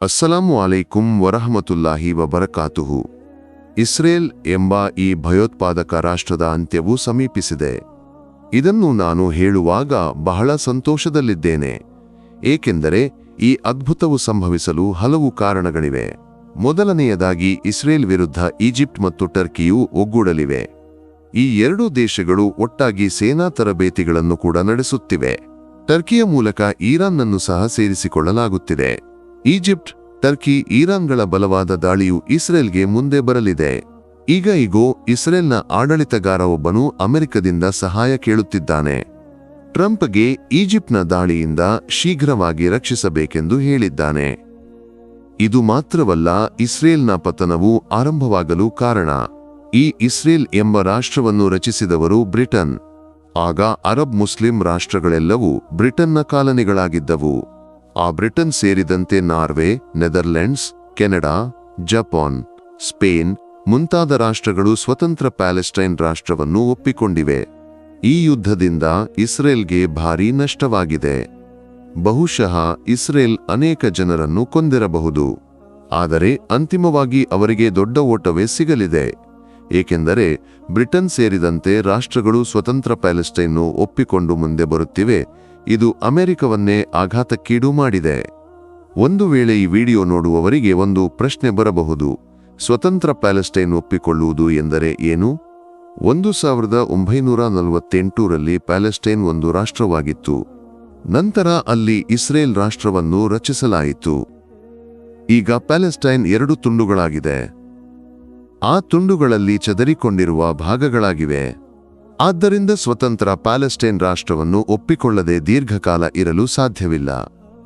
ಅಸ್ಸಲಾಮು ಅಲೈಕುಂ ವರಹಮತುಲ್ಲಾಹಿ ವಬರಕಾತುಹು. Israel ಎಂಬ ಈ ಭಯೋತ್ಪಾದಕ ರಾಷ್ಟ್ರದ ಅಂತ್ಯವು ಸಮೀಪಿಸಿದೆ. ಇದನ್ನು ನಾನು ಹೇಳುವಾಗ ಬಹಳ ಸಂತೋಷದಲ್ಲಿದ್ದೇನೆ. ಏಕೆಂದರೆ ಈ ಅದ್ಭುತವು ಸಂಭವಿಸಲು ಹಲವು ಕಾರಣಗಳಿವೆ. ಮೊದಲನೆಯದಾಗಿ ಇಸ್ರೇಲ್ ವಿರುದ್ಧ ಈಜಿಪ್ಟ್ ಮತ್ತು ಟರ್ಕಿಯು ಒಗ್ಗೂಡಲಿವೆ. ಈ ಎರಡೂ ದೇಶಗಳು ಒಟ್ಟಾಗಿ ಸೇನಾ ತರಬೇತಿಗಳನ್ನು ಕೂಡ ನಡೆಸುತ್ತಿವೆ. ಟರ್ಕಿಯ ಮೂಲಕ ಈರಾನ್ನನ್ನು ಸಹ ಸೇರಿಸಿಕೊಳ್ಳಲಾಗುತ್ತಿದೆ. ಈಜಿಪ್ಟ್, ಟರ್ಕಿ ಇರಾನ್ಗಳ ಬಲವಾದ ದಾಳಿಯು ಇಸ್ರೇಲ್ಗೆ ಮುಂದೆ ಬರಲಿದೆ. ಈಗ ಈಗೋ ಇಸ್ರೇಲ್ನ ಆಡಳಿತಗಾರ ಒಬ್ಬನು ಅಮೆರಿಕದಿಂದ ಸಹಾಯ ಕೇಳುತ್ತಿದ್ದಾನೆ. ಟ್ರಂಪ್ಗೆ ಈಜಿಪ್ಟ್ನ ದಾಳಿಯಿಂದ ಶೀಘ್ರವಾಗಿ ರಕ್ಷಿಸಬೇಕೆಂದು ಹೇಳಿದ್ದಾನೆ. ಇದು ಮಾತ್ರವಲ್ಲ, ಇಸ್ರೇಲ್ನ ಪತನವು ಆರಂಭವಾಗಲು ಕಾರಣ. ಈ ಇಸ್ರೇಲ್ ಎಂಬ ರಾಷ್ಟ್ರವನ್ನು ರಚಿಸಿದವರು ಬ್ರಿಟನ್. ಆಗ ಅರಬ್ ಮುಸ್ಲಿಂ ರಾಷ್ಟ್ರಗಳೆಲ್ಲವೂ ಬ್ರಿಟನ್ನ ಕಾಲನಿಗಳಾಗಿದ್ದವು. ಆ ಬ್ರಿಟನ್ ಸೇರಿದಂತೆ Norway, Netherlands, Canada, Japan, Spain ಮುಂತಾದ ರಾಷ್ಟ್ರಗಳು ಸ್ವತಂತ್ರ ಪ್ಯಾಲೆಸ್ಟೈನ್ ರಾಷ್ಟ್ರವನ್ನು ಒಪ್ಪಿಕೊಂಡಿವೆ. ಈ ಯುದ್ಧದಿಂದ ಇಸ್ರೇಲ್ಗೆ ಭಾರೀ ನಷ್ಟವಾಗಿದೆ. ಬಹುಶಃ ಇಸ್ರೇಲ್ ಅನೇಕ ಜನರನ್ನು ಕೊಂದಿರಬಹುದು. ಆದರೆ ಅಂತಿಮವಾಗಿ ಅವರಿಗೆ ದೊಡ್ಡ ಓಟವೇ ಸಿಗಲಿದೆ. ಏಕೆಂದರೆ ಬ್ರಿಟನ್ ಸೇರಿದಂತೆ ರಾಷ್ಟ್ರಗಳು ಸ್ವತಂತ್ರ ಪ್ಯಾಲೆಸ್ಟೈನ್ನು ಒಪ್ಪಿಕೊಂಡು ಮುಂದೆ ಬರುತ್ತಿವೆ. ಇದು ಅಮೆರಿಕವನ್ನೇ ಆಘಾತಕ್ಕೀಡು ಮಾಡಿದೆ. ಒಂದು ವೇಳೆ ಈ ವಿಡಿಯೋ ನೋಡುವವರಿಗೆ ಒಂದು ಪ್ರಶ್ನೆ ಬರಬಹುದು, ಸ್ವತಂತ್ರ ಪ್ಯಾಲೆಸ್ಟೈನ್ ಒಪ್ಪಿಕೊಳ್ಳುವುದು ಎಂದರೆ ಏನು? ಒಂದು ಸಾವಿರದ ಒಂಬೈನೂರ ನಲವತ್ತೆಂಟರಲ್ಲಿ ಪ್ಯಾಲೆಸ್ಟೈನ್ ಒಂದು ರಾಷ್ಟ್ರವಾಗಿತ್ತು. ನಂತರ ಅಲ್ಲಿ ಇಸ್ರೇಲ್ ರಾಷ್ಟ್ರವನ್ನು ರಚಿಸಲಾಯಿತು. ಈಗ ಪ್ಯಾಲೆಸ್ಟೈನ್ ಎರಡು ತುಂಡುಗಳಾಗಿದೆ. ಆ ತುಂಡುಗಳಲ್ಲಿ ಚದರಿಕೊಂಡಿರುವ ಭಾಗಗಳಾಗಿವೆ. ಆದ್ದರಿಂದ ಸ್ವತಂತ್ರ ಪ್ಯಾಲೆಸ್ಟೈನ್ ರಾಷ್ಟ್ರವನ್ನು ಒಪ್ಪಿಕೊಳ್ಳದೆ ದೀರ್ಘಕಾಲ ಇರಲು ಸಾಧ್ಯವಿಲ್ಲ.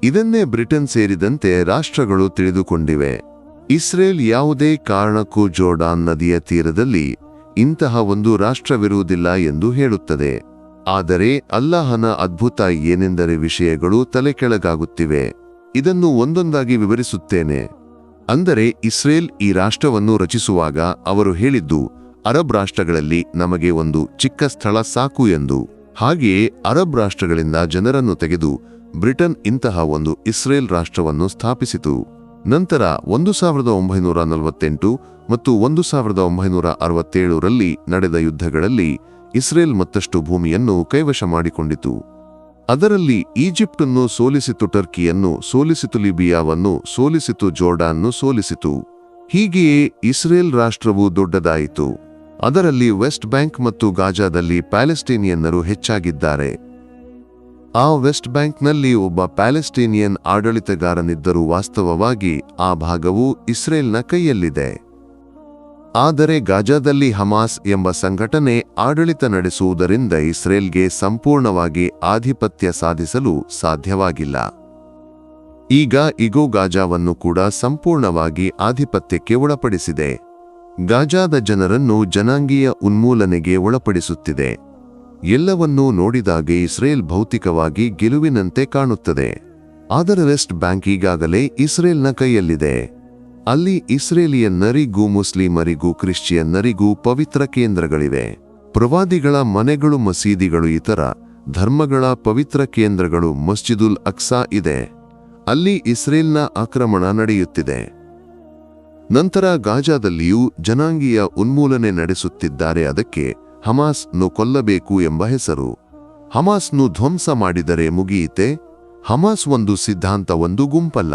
ಇದನ್ನೇ ಬ್ರಿಟನ್ ಸೇರಿದಂತೆ ರಾಷ್ಟ್ರಗಳು ತಿಳಿದುಕೊಂಡಿವೆ. ಇಸ್ರೇಲ್ ಯಾವುದೇ ಕಾರಣಕ್ಕೂ ಜೋರ್ಡಾನ್ ನದಿಯ ತೀರದಲ್ಲಿ ಇಂತಹ ಒಂದು ರಾಷ್ಟ್ರವಿರುವುದಿಲ್ಲ ಎಂದು ಹೇಳುತ್ತದೆ. ಆದರೆ ಅಲ್ಲಾಹನ ಅದ್ಭುತ ಏನೆಂದರೆ ವಿಷಯಗಳು ತಲೆಕೆಳಗಾಗುತ್ತಿವೆ. ಇದನ್ನು ಒಂದೊಂದಾಗಿ ವಿವರಿಸುತ್ತೇನೆ. ಅಂದರೆ ಇಸ್ರೇಲ್ ಈ ರಾಷ್ಟ್ರವನ್ನು ರಚಿಸುವಾಗ ಅವರು ಹೇಳಿದ್ದು ಅರಬ್ ರಾಷ್ಟ್ರಗಳಲ್ಲಿ ನಮಗೆ ಒಂದು ಚಿಕ್ಕ ಸ್ಥಳ ಸಾಕು ಎಂದು. ಹಾಗೆಯೇ ಅರಬ್ ರಾಷ್ಟ್ರಗಳಿಂದ ಜನರನ್ನು ತೆಗೆದು ಬ್ರಿಟನ್ ಇಂತಹ ಒಂದು ಇಸ್ರೇಲ್ ರಾಷ್ಟ್ರವನ್ನು ಸ್ಥಾಪಿಸಿತು. ನಂತರ ಒಂದು ಸಾವಿರದ ಒಂಬೈನೂರ ನಲವತ್ತೆಂಟು ಮತ್ತು ಒಂದು ಸಾವಿರದ ಒಂಬೈನೂರ ಅರವತ್ತೇಳರಲ್ಲಿ ನಡೆದ ಯುದ್ಧಗಳಲ್ಲಿ ಇಸ್ರೇಲ್ ಮತ್ತಷ್ಟು ಭೂಮಿಯನ್ನು ಕೈವಶ ಮಾಡಿಕೊಂಡಿತು. ಅದರಲ್ಲಿ ಈಜಿಪ್ಟನ್ನು ಸೋಲಿಸಿತು, ಟರ್ಕಿಯನ್ನು ಸೋಲಿಸಿತು, ಲಿಬಿಯಾವನ್ನು ಸೋಲಿಸಿತು ಜೋರ್ಡಾನ್ನು ಸೋಲಿಸಿತು. ಹೀಗೆಯೇ ಇಸ್ರೇಲ್ ರಾಷ್ಟ್ರವು ದೊಡ್ಡದಾಯಿತು. ಅದರಲ್ಲಿ ವೆಸ್ಟ್ ಬ್ಯಾಂಕ್ ಮತ್ತು ಗಾಜಾದಲ್ಲಿ ಪ್ಯಾಲೆಸ್ಟೀನಿಯನ್ನರು ಹೆಚ್ಚಾಗಿದ್ದಾರೆ. ಆ ವೆಸ್ಟ್ ಬ್ಯಾಂಕ್ನಲ್ಲಿ ಒಬ್ಬ ಪ್ಯಾಲೆಸ್ಟೀನಿಯನ್ ಆಡಳಿತಗಾರನಿದ್ದರೂ ವಾಸ್ತವವಾಗಿ ಆ ಭಾಗವು ಇಸ್ರೇಲ್ನ ಕೈಯಲ್ಲಿದೆ. ಆದರೆ ಗಾಜಾದಲ್ಲಿ ಹಮಾಸ್ ಎಂಬ ಸಂಘಟನೆ ಆಡಳಿತ ನಡೆಸುವುದರಿಂದ ಇಸ್ರೇಲ್ಗೆ ಸಂಪೂರ್ಣವಾಗಿ ಆಧಿಪತ್ಯ ಸಾಧಿಸಲು ಸಾಧ್ಯವಾಗಿಲ್ಲ. ಈಗ ಇಗೋ ಗಾಜಾವನ್ನು ಕೂಡ ಸಂಪೂರ್ಣವಾಗಿ ಆಧಿಪತ್ಯಕ್ಕೆ ಒಳಪಡಿಸಿದೆ. ಗಾಜಾದ ಜನರನ್ನು ಜನಾಂಗೀಯ ಉನ್ಮೂಲನೆಗೆ ಒಳಪಡಿಸುತ್ತಿದೆ. ಎಲ್ಲವನ್ನೂ ನೋಡಿದಾಗ ಇಸ್ರೇಲ್ ಭೌತಿಕವಾಗಿ ಗೆಲುವಿನಂತೆ ಕಾಣುತ್ತದೆ. ಆದರೆ ವೆಸ್ಟ್ ಬ್ಯಾಂಕ್ ಈಗಾಗಲೇ ಇಸ್ರೇಲ್ನ ಕೈಯಲ್ಲಿದೆ. ಅಲ್ಲಿ ಇಸ್ರೇಲಿಯನ್ನರಿಗೂ ಮುಸ್ಲಿಮರಿಗೂ ಕ್ರಿಶ್ಚಿಯನ್ನರಿಗೂ ಪವಿತ್ರ ಕೇಂದ್ರಗಳಿವೆ. ಪ್ರವಾದಿಗಳ ಮನೆಗಳು ಮಸೀದಿಗಳು ಇತರ ಧರ್ಮಗಳ ಪವಿತ್ರ ಕೇಂದ್ರಗಳು ಮಸ್ಜಿದುಲ್ ಅಕ್ಸಾ ಇದೆ. ಅಲ್ಲಿ ಇಸ್ರೇಲ್ನ ಆಕ್ರಮಣ ನಡೆಯುತ್ತಿದೆ. ನಂತರ ಗಾಜಾದಲ್ಲಿಯೂ ಜನಾಂಗೀಯ ಉನ್ಮೂಲನೆ ನಡೆಸುತ್ತಿದ್ದಾರೆ. ಅದಕ್ಕೆ ಹಮಾಸ್ನು ಕೊಲ್ಲಬೇಕು ಎಂಬ ಹೆಸರು. ಹಮಾಸ್ನು ಧ್ವಂಸ ಮಾಡಿದರೆ ಮುಗಿಯಿತೆ? ಹಮಾಸ್ ಒಂದು ಸಿದ್ಧಾಂತ, ಒಂದು ಗುಂಪಲ್ಲ.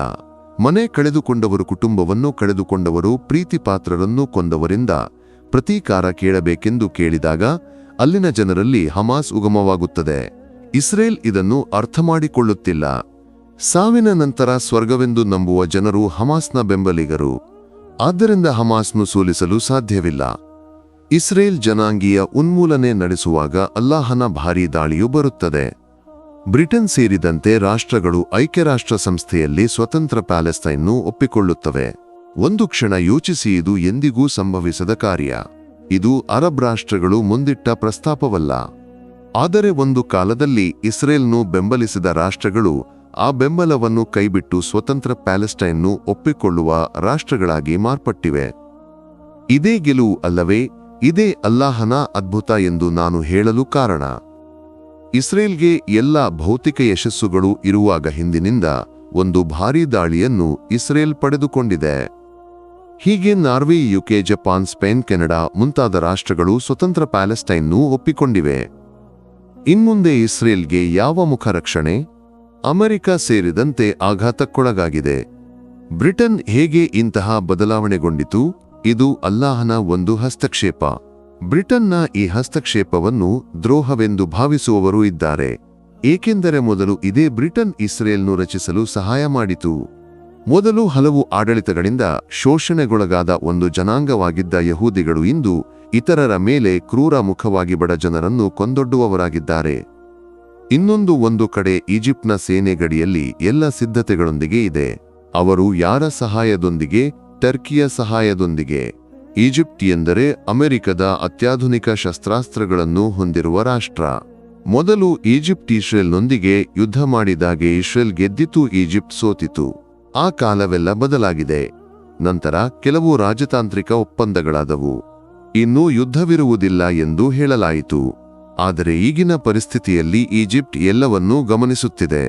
ಮನೆ ಕಳೆದುಕೊಂಡವರು, ಕುಟುಂಬವನ್ನು ಕಳೆದುಕೊಂಡವರು, ಪ್ರೀತಿಪಾತ್ರರನ್ನು ಕೊಂದವರಿಂದ ಪ್ರತೀಕಾರ ಕೇಳಬೇಕೆಂದು ಕೇಳಿದಾಗ ಅಲ್ಲಿನ ಜನರಲ್ಲಿ ಹಮಾಸ್ ಉಗಮವಾಗುತ್ತದೆ. ಇಸ್ರೇಲ್ ಇದನ್ನು ಅರ್ಥ ಮಾಡಿಕೊಳ್ಳುತ್ತಿಲ್ಲ ಸಾವಿನ ನಂತರ ಸ್ವರ್ಗವೆಂದು ನಂಬುವ ಜನರು ಹಮಾಸ್ನ ಬೆಂಬಲಿಗರು. ಆದ್ದರಿಂದ ಹಮಾಸ್ನು ಸೋಲಿಸಲು ಸಾಧ್ಯವಿಲ್ಲ. ಇಸ್ರೇಲ್ ಜನಾಂಗೀಯ ಉನ್ಮೂಲನೆ ನಡೆಸುವಾಗ ಅಲ್ಲಾಹನ ಭಾರೀ ದಾಳಿಯು ಬರುತ್ತದೆ. ಬ್ರಿಟನ್ ಸೇರಿದಂತೆ ರಾಷ್ಟ್ರಗಳು ಐಕ್ಯರಾಷ್ಟ್ರ ಸಂಸ್ಥೆಯಲ್ಲಿ ಸ್ವತಂತ್ರ ಪ್ಯಾಲೆಸ್ತೈನ್ನು ಒಪ್ಪಿಕೊಳ್ಳುತ್ತವೆ. ಒಂದು ಕ್ಷಣ ಯೋಚಿಸಿ ಇದು ಎಂದಿಗೂ ಸಂಭವಿಸದ ಕಾರ್ಯ. ಇದು ಅರಬ್ ರಾಷ್ಟ್ರಗಳು ಮುಂದಿಟ್ಟ ಪ್ರಸ್ತಾಪವಲ್ಲ. ಆದರೆ ಒಂದು ಕಾಲದಲ್ಲಿ ಇಸ್ರೇಲ್ನು ಬೆಂಬಲಿಸಿದ ರಾಷ್ಟ್ರಗಳು ಆ ಬೆಂಬಲವನ್ನು ಕೈಬಿಟ್ಟು ಸ್ವತಂತ್ರ ಪ್ಯಾಲೆಸ್ಟೈನ್ನು ಒಪ್ಪಿಕೊಳ್ಳುವ ರಾಷ್ಟ್ರಗಳಾಗಿ ಮಾರ್ಪಟ್ಟಿವೆ. ಇದೇ ಗೆಲುವು ಅಲ್ಲವೇ, ಇದೇ ಅಲ್ಲಾಹನ ಅದ್ಭುತ ಎಂದು ನಾನು ಹೇಳಲು ಕಾರಣ. ಇಸ್ರೇಲ್ಗೆ ಎಲ್ಲ ಭೌತಿಕ ಯಶಸ್ಸುಗಳು ಇರುವಾಗ ಹಿಂದಿನಿಂದ ಒಂದು ಭಾರೀ ದಾಳಿಯನ್ನು ಇಸ್ರೇಲ್ ಪಡೆದುಕೊಂಡಿದೆ. ಹೀಗೆ Norway, UK, Japan, Spain, Canada ಮುಂತಾದ ರಾಷ್ಟ್ರಗಳು ಸ್ವತಂತ್ರ ಪ್ಯಾಲೆಸ್ಟೈನ್ನೂ ಒಪ್ಪಿಕೊಂಡಿವೆ. ಇನ್ಮುಂದೆ ಇಸ್ರೇಲ್ಗೆ ಯಾವ ಮುಖರಕ್ಷಣೆ? ಅಮೆರಿಕ ಸೇರಿದಂತೆ ಆಘಾತಕ್ಕೊಳಗಾಗಿದೆ. ಬ್ರಿಟನ್ ಹೇಗೆ ಇಂತಹ ಬದಲಾವಣೆಗೊಂಡಿತು? ಇದು ಅಲ್ಲಾಹನ ಒಂದು ಹಸ್ತಕ್ಷೇಪ. ಬ್ರಿಟನ್ನ ಈ ಹಸ್ತಕ್ಷೇಪವನ್ನು ದ್ರೋಹವೆಂದು ಭಾವಿಸುವವರೂ ಇದ್ದಾರೆ. ಏಕೆಂದರೆ ಮೊದಲು ಇದೇ ಬ್ರಿಟನ್ ಇಸ್ರೇಲ್ನು ರಚಿಸಲು ಸಹಾಯ ಮಾಡಿತು. ಮೊದಲು ಹಲವು ಆಡಳಿತಗಳಿಂದ ಶೋಷಣೆಗೊಳಗಾದ ಒಂದು ಜನಾಂಗವಾಗಿದ್ದ ಯಹೂದಿಗಳು ಇಂದು ಇತರರ ಮೇಲೆ ಕ್ರೂರ ಮುಖವಾಗಿ ಬಡ ಜನರನ್ನು ಕೊಂದೊಡ್ಡುವವರಾಗಿದ್ದಾರೆ. ಇನ್ನೊಂದು ಒಂದು ಕಡೆ ಈಜಿಪ್ಟ್ನ ಸೇನೆ ಗಡಿಯಲ್ಲಿ ಎಲ್ಲ ಸಿದ್ಧತೆಗಳೊಂದಿಗೆ ಇದೆ. ಅವರು ಯಾರ ಸಹಾಯದೊಂದಿಗೆ? ಟರ್ಕಿಯ ಸಹಾಯದೊಂದಿಗೆ. ಈಜಿಪ್ಟ್ ಎಂದರೆ ಅಮೆರಿಕದ ಅತ್ಯಾಧುನಿಕ ಶಸ್ತ್ರಾಸ್ತ್ರಗಳನ್ನು ಹೊಂದಿರುವ ರಾಷ್ಟ್ರ. ಮೊದಲು ಈಜಿಪ್ಟ್ ಇಸ್ರೇಲ್ನೊಂದಿಗೆ ಯುದ್ಧ ಮಾಡಿದಾಗೆ ಇಸ್ರೇಲ್ ಗೆದ್ದಿತು, ಈಜಿಪ್ಟ್ ಸೋತಿತು. ಆ ಕಾಲವೆಲ್ಲ ಬದಲಾಗಿದೆ. ನಂತರ ಕೆಲವು ರಾಜತಾಂತ್ರಿಕ ಒಪ್ಪಂದಗಳಾದವು. ಇನ್ನೂ ಯುದ್ಧವಿರುವುದಿಲ್ಲ ಎಂದು ಹೇಳಲಾಯಿತು. ಆದರೆ ಈಗಿನ ಪರಿಸ್ಥಿತಿಯಲ್ಲಿ ಈಜಿಪ್ಟ್ ಎಲ್ಲವನ್ನೂ ಗಮನಿಸುತ್ತಿದೆ.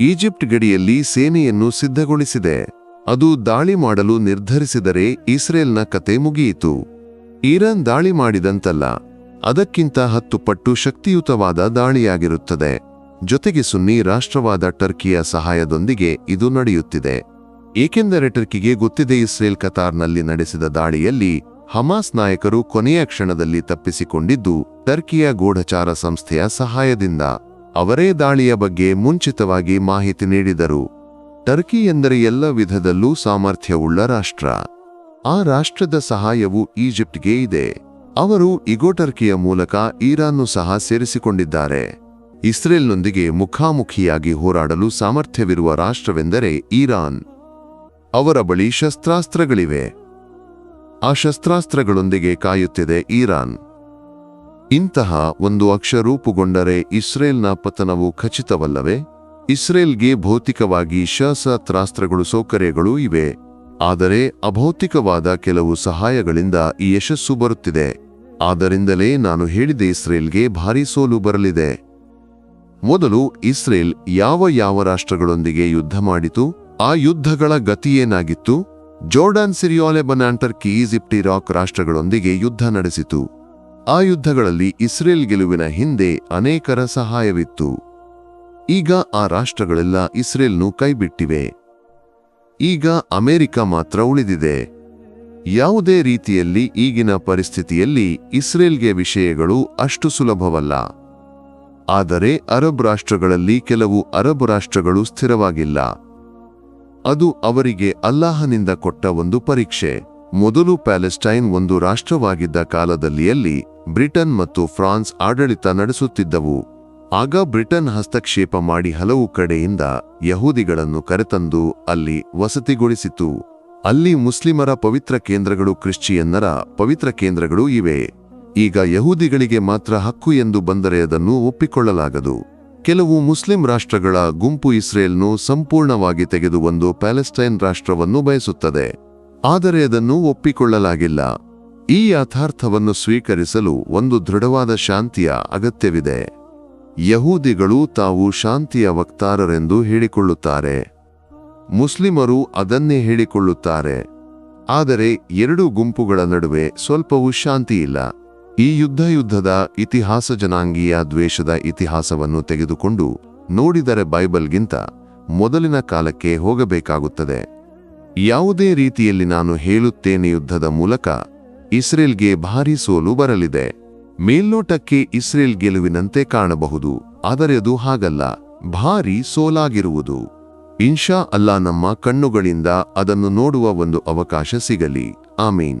ಈಜಿಪ್ಟ್ ಗಡಿಯಲ್ಲಿ ಸೇನೆಯನ್ನು ಸಿದ್ಧಗೊಳಿಸಿದೆ. ಅದು ದಾಳಿ ಮಾಡಲು ನಿರ್ಧರಿಸಿದರೆ ಇಸ್ರೇಲ್ನ ಕತೆ ಮುಗಿಯಿತು. ಇರಾನ್ ದಾಳಿ ಮಾಡಿದಂತಲ್ಲ, ಅದಕ್ಕಿಂತ ಹತ್ತು ಪಟ್ಟು ಶಕ್ತಿಯುತವಾದ ದಾಳಿಯಾಗಿರುತ್ತದೆ. ಜೊತೆಗೆ ಸುನ್ನಿ ರಾಷ್ಟ್ರವಾದ ಟರ್ಕಿಯ ಸಹಾಯದೊಂದಿಗೆ ಇದು ನಡೆಯುತ್ತಿದೆ. ಏಕೆಂದರೆ ಟರ್ಕಿಗೆ ಗೊತ್ತಿದೆ ಇಸ್ರೇಲ್ ಕತಾರ್ನಲ್ಲಿ ನಡೆಸಿದ ದಾಳಿಯಲ್ಲಿ ಹಮಾಸ್ ನಾಯಕರು ಕೊನೆಯ ಕ್ಷಣದಲ್ಲಿ ತಪ್ಪಿಸಿಕೊಂಡಿದ್ದು ಟರ್ಕಿಯ ಗೂಢಚಾರ ಸಂಸ್ಥೆಯ ಸಹಾಯದಿಂದ ಅವರೇ ದಾಳಿಯ ಬಗ್ಗೆ ಮುಂಚಿತವಾಗಿ ಮಾಹಿತಿ ನೀಡಿದರು. ಟರ್ಕಿ ಎಂದರೆ ಎಲ್ಲ ವಿಧದಲ್ಲೂ ಸಾಮರ್ಥ್ಯವುಳ್ಳ ರಾಷ್ಟ್ರ. ಆ ರಾಷ್ಟ್ರದ ಸಹಾಯವು ಈಜಿಪ್ಟ್ಗೆ ಇದೆ. ಅವರು ಇಗೋ ಟರ್ಕಿಯ ಮೂಲಕ ಈರಾನ್ನು ಸಹ ಸೇರಿಸಿಕೊಂಡಿದ್ದಾರೆ. ಇಸ್ರೇಲ್ನೊಂದಿಗೆ ಮುಖಾಮುಖಿಯಾಗಿ ಹೋರಾಡಲು ಸಾಮರ್ಥ್ಯವಿರುವ ರಾಷ್ಟ್ರವೆಂದರೆ ಇರಾನ್ ಅವರ ಬಳಿ ಶಸ್ತ್ರಾಸ್ತ್ರಗಳಿವೆ. ಆ ಶಸ್ತ್ರಾಸ್ತ್ರಗಳೊಂದಿಗೆ ಕಾಯುತ್ತಿದೆ ಇರಾನ್ ಇಂತಹ ಒಂದು ಅಕ್ಷ ರೂಪುಗೊಂಡರೆ ಇಸ್ರೇಲ್ನ ಪತನವು ಖಚಿತವಲ್ಲವೇ? ಇಸ್ರೇಲ್ಗೆ ಭೌತಿಕವಾಗಿ ಶಸ್ತ್ರಾಸ್ತ್ರಗಳು ಸೌಕರ್ಯಗಳೂ ಇವೆ. ಆದರೆ ಅಭೌತಿಕವಾದ ಕೆಲವು ಸಹಾಯಗಳಿಂದ ಈ ಯಶಸ್ಸು ಬರುತ್ತಿದೆ. ಆದ್ದರಿಂದಲೇ ನಾನು ಹೇಳಿದೆ ಇಸ್ರೇಲ್ಗೆ ಭಾರೀ ಸೋಲು ಬರಲಿದೆ. ಮೊದಲು ಇಸ್ರೇಲ್ ಯಾವ ಯಾವ ರಾಷ್ಟ್ರಗಳೊಂದಿಗೆ ಯುದ್ಧ ಮಾಡಿತು? ಆ ಯುದ್ಧಗಳ ಗತಿಯೇನಾಗಿತ್ತು Jordan Syria Lebanon Turkey Egypt Iraq ರಾಷ್ಟ್ರಗಳೊಂದಿಗೆ ಯುದ್ಧ ನಡೆಸಿತು. ಆ ಯುದ್ಧಗಳಲ್ಲಿ ಇಸ್ರೇಲ್ ಗೆಲುವಿನ ಹಿಂದೆ ಅನೇಕರ ಸಹಾಯವಿತ್ತು. ಈಗ ಆ ರಾಷ್ಟ್ರಗಳೆಲ್ಲ ಇಸ್ರೇಲ್ನು ಕೈಬಿಟ್ಟಿವೆ. ಈಗ ಅಮೆರಿಕ ಮಾತ್ರ ಉಳಿದಿದೆ. ಯಾವುದೇ ರೀತಿಯಲ್ಲಿ ಈಗಿನ ಪರಿಸ್ಥಿತಿಯಲ್ಲಿ ಇಸ್ರೇಲ್ಗೆ ವಿಷಯಗಳು ಅಷ್ಟು ಸುಲಭವಲ್ಲ. ಆದರೆ ಅರಬ್ ರಾಷ್ಟ್ರಗಳಲ್ಲಿ ಕೆಲವು ಅರಬ್ ರಾಷ್ಟ್ರಗಳು ಸ್ಥಿರವಾಗಿಲ್ಲ. ಅದು ಅವರಿಗೆ ಅಲ್ಲಾಹನಿಂದ ಕೊಟ್ಟ ಒಂದು ಪರೀಕ್ಷೆ. ಮೊದಲು ಪ್ಯಾಲೆಸ್ಟೈನ್ ಒಂದು ರಾಷ್ಟ್ರವಾಗಿದ್ದ ಕಾಲದಲ್ಲಿಯಲ್ಲಿ ಬ್ರಿಟನ್ ಮತ್ತು ಫ್ರಾನ್ಸ್ ಆಡಳಿತ ನಡೆಸುತ್ತಿದ್ದವು. ಆಗ ಬ್ರಿಟನ್ ಹಸ್ತಕ್ಷೇಪ ಮಾಡಿ ಹಲವು ಕಡೆಯಿಂದ ಯಹೂದಿಗಳನ್ನು ಕರೆತಂದು ಅಲ್ಲಿ ವಸತಿಗೊಳಿಸಿತು. ಅಲ್ಲಿ ಮುಸ್ಲಿಮರ ಪವಿತ್ರ ಕೇಂದ್ರಗಳು ಕ್ರಿಶ್ಚಿಯನ್ನರ ಪವಿತ್ರ ಕೇಂದ್ರಗಳು ಇವೆ. ಈಗ ಯಹೂದಿಗಳಿಗೆ ಮಾತ್ರ ಹಕ್ಕು ಎಂದು ಬಂದರೆ ಅದನ್ನು ಒಪ್ಪಿಕೊಳ್ಳಲಾಗದು. ಕೆಲವು ಮುಸ್ಲಿಂ ರಾಷ್ಟ್ರಗಳ ಗುಂಪು ಇಸ್ರೇಲ್ನು ಸಂಪೂರ್ಣವಾಗಿ ತೆಗೆದು ಒಂದು ಪ್ಯಾಲೆಸ್ಟೈನ್ ರಾಷ್ಟ್ರವನ್ನು ಬಯಸುತ್ತದೆ. ಆದರೆ ಅದನ್ನು ಒಪ್ಪಿಕೊಳ್ಳಲಾಗಿಲ್ಲ. ಈ ಯಥಾರ್ಥವನ್ನು ಸ್ವೀಕರಿಸಲು ಒಂದು ದೃಢವಾದ ಶಾಂತಿಯ ಅಗತ್ಯವಿದೆ. ಯಹೂದಿಗಳು ತಾವು ಶಾಂತಿಯ ವಕ್ತಾರರೆಂದು ಹೇಳಿಕೊಳ್ಳುತ್ತಾರೆ. ಮುಸ್ಲಿಮರು ಅದನ್ನೇ ಹೇಳಿಕೊಳ್ಳುತ್ತಾರೆ. ಆದರೆ ಎರಡು ಗುಂಪುಗಳ ನಡುವೆ ಸ್ವಲ್ಪವೂ ಶಾಂತಿಯಿಲ್ಲ. ಈ ಯುದ್ಧ ಯುದ್ಧದ ಇತಿಹಾಸ ಜನಾಂಗೀಯ ದ್ವೇಷದ ಇತಿಹಾಸವನ್ನು ತೆಗೆದುಕೊಂಡು ನೋಡಿದರೆ ಬೈಬಲ್ಗಿಂತ ಮೊದಲಿನ ಕಾಲಕ್ಕೆ ಹೋಗಬೇಕಾಗುತ್ತದೆ. ಯಾವುದೇ ರೀತಿಯಲ್ಲಿ ನಾನು ಹೇಳುತ್ತೇನೆ ಯುದ್ಧದ ಮೂಲಕ ಇಸ್ರೇಲ್ಗೆ ಭಾರೀ ಸೋಲು ಬರಲಿದೆ. ಮೇಲ್ನೋಟಕ್ಕೆ ಇಸ್ರೇಲ್ ಗೆಲುವಿನಂತೆ ಕಾಣಬಹುದು, ಆದರೆ ಅದು ಹಾಗಲ್ಲ, ಭಾರೀ ಸೋಲಾಗಿರುವುದು. ಇನ್ಶಾ ಅಲ್ಲಾ ನಮ್ಮ ಕಣ್ಣುಗಳಿಂದ ಅದನ್ನು ನೋಡುವ ಒಂದು ಅವಕಾಶ ಸಿಗಲಿ. ಆಮೀನ್.